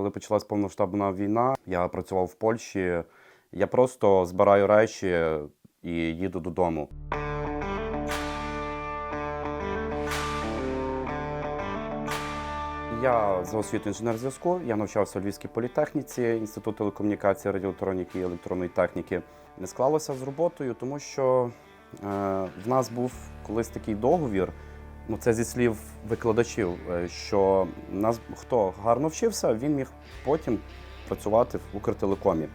Коли почалась повноштабна війна, я працював в Польщі. Я просто збираю речі і їду додому. Я за освітою інженер зв'язку. Я навчався у Львівській політехніці, інститут телекомунікації, радіоелектроніки і електронної техніки. Не склалося з роботою, тому що е, в нас був колись такий договір. Ну, це зі слів викладачів, е, що нас хто гарно вчився, він міг потім працювати в Укртелекомі.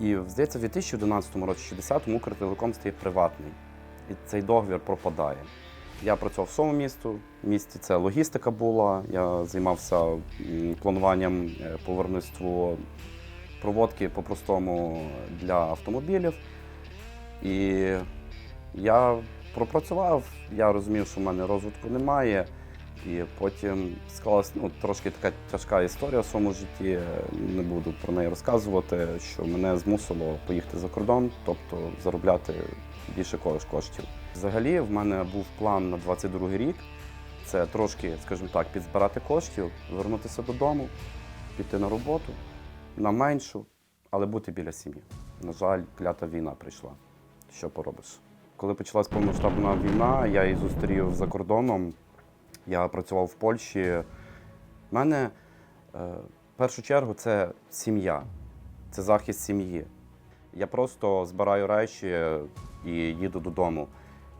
І здається, в 2011 році, чи 2010 Укртелеком стає приватний. І цей договір пропадає. Я працював в своєму місту. В місті це логістика була. Я займався плануванням е, по проводки по-простому для автомобілів. І я пропрацював, я розумів, що в мене розвитку немає. І потім склалась ну, трошки така тяжка історія в своєму житті. Не буду про неї розказувати, що мене змусило поїхати за кордон, тобто заробляти більше ко- коштів. Взагалі, в мене був план на 22 рік. Це трошки, скажімо так, підзбирати коштів, вернутися додому, піти на роботу на меншу, але бути біля сім'ї. На жаль, клята війна прийшла. Що поробиш? Коли почалась повномасштабна війна, я її зустрів за кордоном. Я працював в Польщі. У мене е, в першу чергу це сім'я, це захист сім'ї. Я просто збираю речі і їду додому.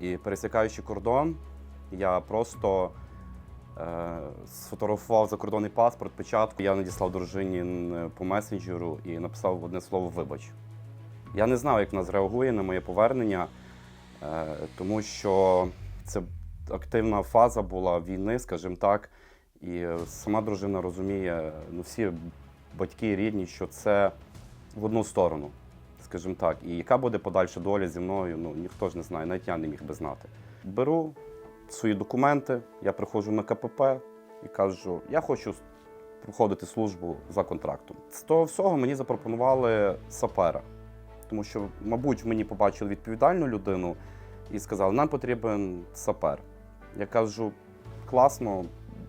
І пересікаючи кордон, я просто е, сфотографував закордонний паспорт, печатку. Я надіслав дружині по месенджеру і написав одне слово Вибач. Я не знав, як вона зреагує на моє повернення, тому що це активна фаза була війни, скажімо так. І сама дружина розуміє, ну всі батьки рідні, що це в одну сторону, скажімо так. І яка буде подальша доля зі мною, ну ніхто ж не знає, навіть я не міг би знати. Беру свої документи, я приходжу на КПП і кажу, я хочу проходити службу за контрактом. З того всього мені запропонували сапера, тому що, мабуть, мені побачили відповідальну людину і сказали, нам потрібен сапер. Я кажу, класно,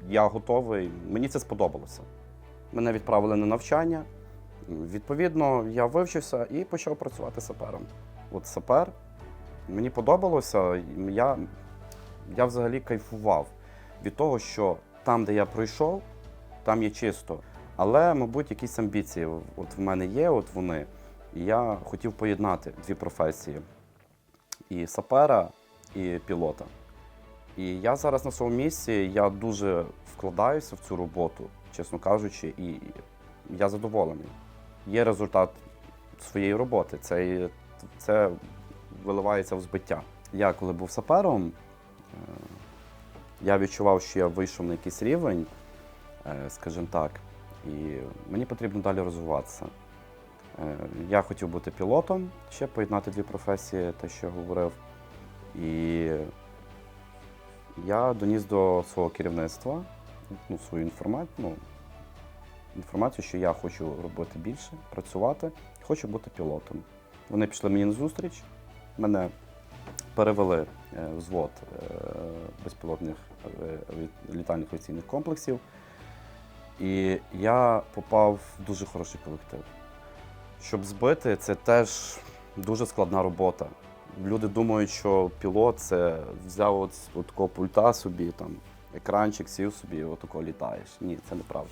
я готовий, мені це сподобалося. Мене відправили на навчання. Відповідно, я вивчився і почав працювати сапером. От сапер мені подобалося. Я, я взагалі кайфував від того, що там, де я пройшов, там є чисто. Але, мабуть, якісь амбіції от в мене є, от вони. І я хотів поєднати дві професії: і сапера, і пілота. І я зараз на своєму місці, я дуже вкладаюся в цю роботу, чесно кажучи, і я задоволений. Є результат своєї роботи. Це, це виливається в збиття. Я коли був сапером, е, я відчував, що я вийшов на якийсь рівень, е, скажімо так, і мені потрібно далі розвиватися. Е, Я хотів бути пілотом, ще поєднати дві професії, те, що я говорив. І я доніс до свого керівництва ну, свою інформацію, ну, інформацію, що я хочу робити більше, працювати, хочу бути пілотом. Вони пішли мені на зустріч, мене перевели е, в взвод е, безпілотних літальних авіаційних комплексів. І я попав в дуже хороший колектив. Щоб збити, це теж дуже складна робота. Люди думають, що пілот це взяв от, от такого пульта собі, там, екранчик, сів собі і отако літаєш. Ні, це неправда.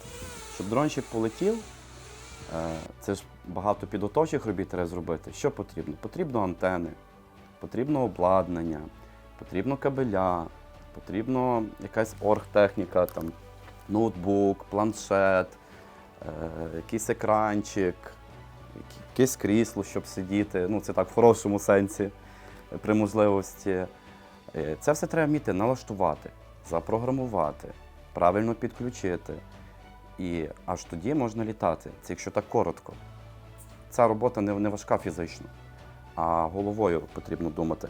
Щоб дрончик полетів, е, це ж багато підготовчих робіт треба зробити. Що потрібно? Потрібно антени, потрібно обладнання, потрібно кабеля, потрібно якась оргтехніка, там, ноутбук, планшет, е, якийсь екранчик, якесь крісло, щоб сидіти. Ну, це так в хорошому сенсі, е, при можливості. Е, Це все треба вміти налаштувати, запрограмувати, правильно підключити. І аж тоді можна літати. Це якщо так коротко. Ця робота не, важка фізично, а головою потрібно думати.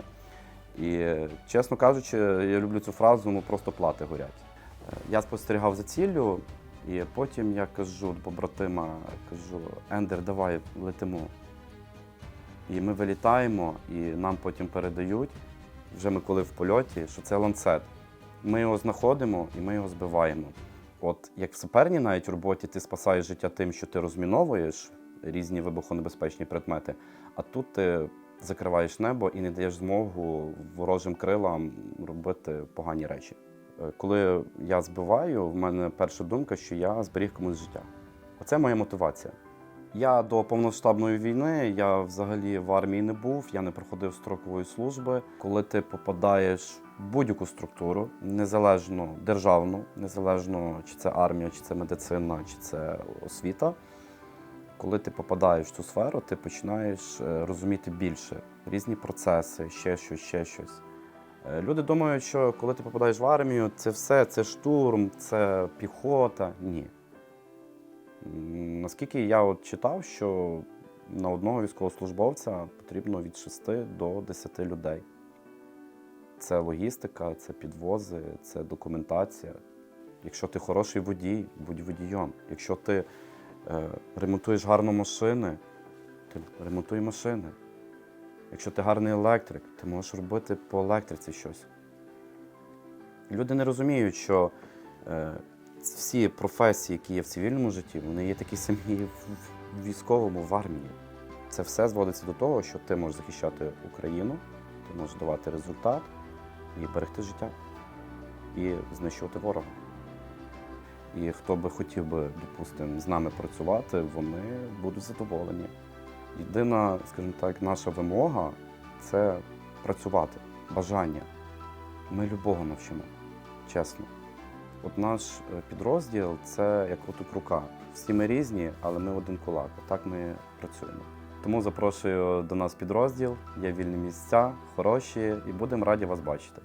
І, е, чесно кажучи, я люблю цю фразу, ну просто плати горять. Я спостерігав за ціллю, і потім я кажу до побратима, кажу, Ендер, давай летимо. І ми вилітаємо, і нам потім передають, вже ми коли в польоті, що це ланцет. Ми його знаходимо і ми його збиваємо. От як в саперній навіть роботі ти спасаєш життя тим, що ти розміновуєш різні вибухонебезпечні предмети, а тут ти закриваєш небо і не даєш змогу ворожим крилам робити погані речі. Коли я збиваю, в мене перша думка, що я зберіг комусь життя. Оце моя мотивація. Я до повноштабної війни я взагалі в армії не був, я не проходив строкової служби. Коли ти попадаєш в будь-яку структуру, незалежно державну, незалежно чи це армія, чи це медицина, чи це освіта. Коли ти попадаєш в цю сферу, ти починаєш е, розуміти більше різні процеси, ще щось, ще щось. Е, Люди думають, що коли ти попадаєш в армію, це все, це штурм, це піхота. Ні. Наскільки я от читав, що на одного військовослужбовця потрібно від 6 до 10 людей. Це логістика, це підвози, це документація. Якщо ти хороший водій, будь водієм. Якщо ти е, ремонтуєш гарно машини, ти ремонтуй машини. Якщо ти гарний електрик, ти можеш робити по електриці щось. Люди не розуміють, що е, всі професії, які є в цивільному житті, вони є такі самі в військовому, в армії. Це все зводиться до того, що ти можеш захищати Україну, ти можеш давати результат і берегти життя, і знищувати ворога. І хто би хотів би, допустимо, з нами працювати, вони будуть задоволені. Єдина, скажімо так, наша вимога це працювати, бажання. Ми любого навчимо, чесно. От наш е, підрозділ це як отут рука. Всі ми різні, але ми один кулак. Так ми працюємо. Тому запрошую до нас підрозділ, є вільні місця, хороші, і будемо раді вас бачити.